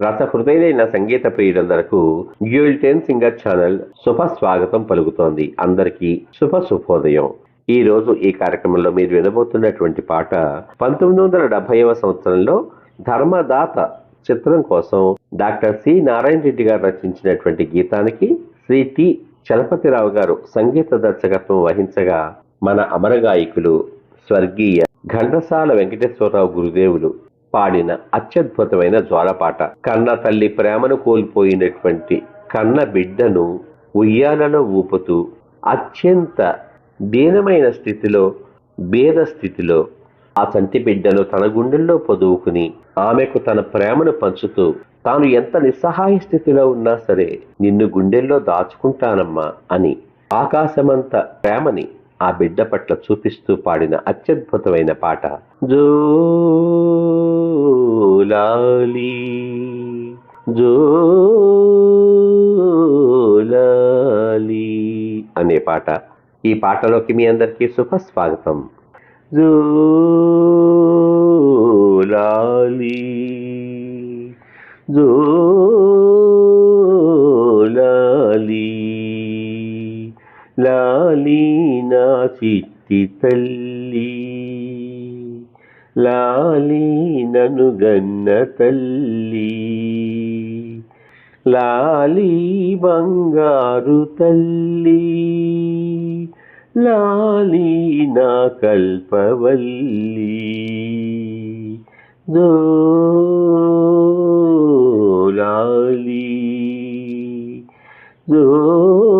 రస హృదయులైన సంగీత ప్రియులందరకు డ్యూల్ టెన్ సింగర్ ఛానల్ శుభ స్వాగతం పలుకుతోంది. అందరికీ శుభ శుభోదయం. ఈ రోజు ఈ కార్యక్రమంలో మీరు వినబోతున్నటువంటి పాట పంతొమ్మిది వందల డెబ్బైవ సంవత్సరంలో ధర్మదాత చిత్రం కోసం డాక్టర్ సి. నారాయణ రెడ్డి గారు రచించినటువంటి గీతానికి శ్రీ టి. చలపతిరావు గారు సంగీత దర్శకత్వం వహించగా మన అమరగాయకులు స్వర్గీయ ఘంటసాల వెంకటేశ్వరరావు గురుదేవులు పాడిన అత్యద్భుతమైన జ్వాలపాట. కన్న తల్లి ప్రేమను కోల్పోయినటువంటి కన్న బిడ్డను ఉయ్యాలలో ఊపుతూ అత్యంత దీనమైన స్థితిలో భేద స్థితిలో ఆ చంటి బిడ్డను తన గుండెల్లో పొదువుకుని ఆమెకు తన ప్రేమను పంచుతూ తాను ఎంత నిస్సహాయ స్థితిలో ఉన్నా సరే నిన్ను గుండెల్లో దాచుకుంటానమ్మా అని ఆకాశమంత ప్రేమని ఆ బిడ్డ పట్ల చూపిస్తూ పాడిన అత్యద్భుతమైన పాట. జోలాలి జోలాలి అనే పాట. ఈ పాటలోకి మీ అందరికీ శుభస్వాగతం జోలాలి జోలాలి లాలి నా చిట్టి తల్లి లాలి నను గన్న తల్లి. లాలి బంగారు తల్లి. లాలి నా కల్పవల్లి. దో జోలాలి దో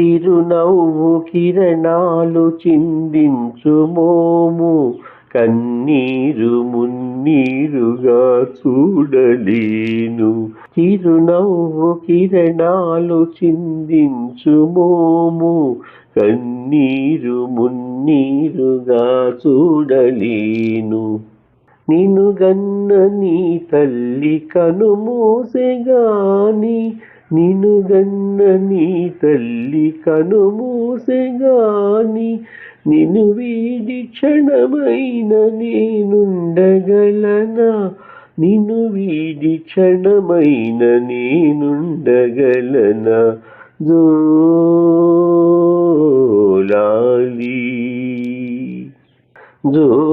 చిరునవ్వు కిరణాలు చిందించుమోము కన్నీరు మున్నీరుగా చూడలేను. చిరునవ్వు కిరణాలు చిందించుమోము కన్నీరు మున్నీరుగా చూడలేను. నిన్ను గన్న నీ తల్లి కను మోసెగాని గన్న నీ తల్లి కనుమూసెగాని నిను వీడి క్షణమైన నేనుండగలనా? నిను వీడి క్షణమైన నేనుండగలనా? జోలాలి జో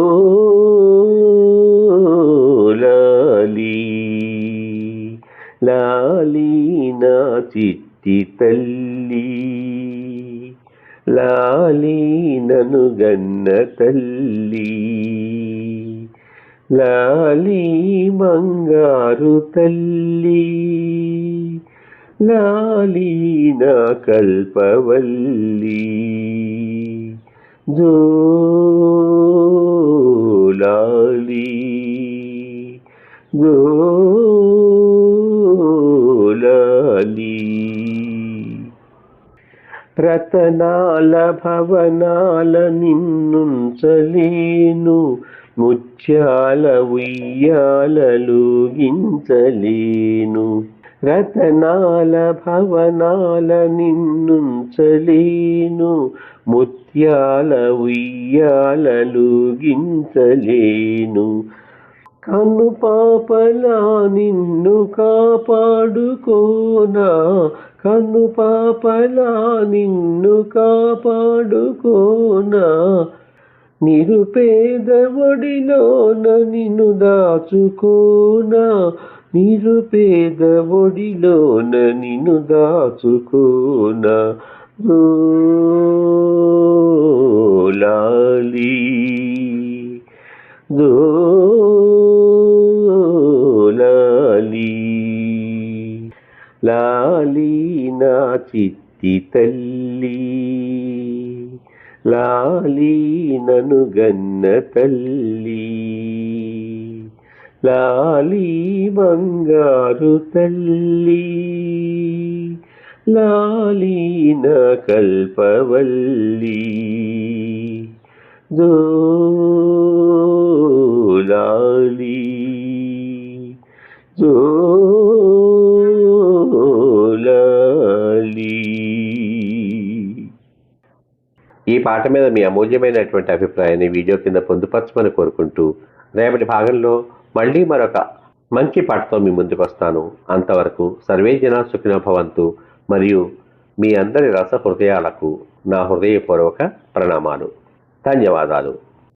చిట్టి తల్లి లాలి నను గన్న తల్లి లాలి మంగారు తల్లి లాలి నా కల్పవల్లి. జోలాలి జో రతనాల భవనాల నిన్నుంచలేను ముత్యాల ఉయ్యాలలుగించలేను రతనాల భవనాల నిన్నుంచలేను ముత్యాల ఉయ్యాలలుగించలేను కను పాపలా నిన్ను కాపాడుకోనా కను పాపలా నిన్ను కాపాడుకోనా? నిరుపేద ఒడిలోన నిన్ను దాచుకోనా? నిరుపేద ఒడిలోన నిన్ను దాచుకోనా? దోలాలి దో చిట్టి తల్లి. లాలి నను గన్న తల్లి. లాలి బంగారు తల్లి. లాలీన కల్పవల్లి. దో ఈ పాట మీద మీ అమూల్యమైనటువంటి అభిప్రాయాన్ని వీడియో కింద పొందుపరచమని కోరుకుంటూ రేపటి భాగంలో మళ్ళీ మరొక మంచి పాటతో మీ ముందుకు వస్తాను. అంతవరకు సర్వే జన సుఖిన భవంతు. మరియు మీ అందరి రస హృదయాలకు నా హృదయపూర్వక ప్రణామాలు. ధన్యవాదాలు.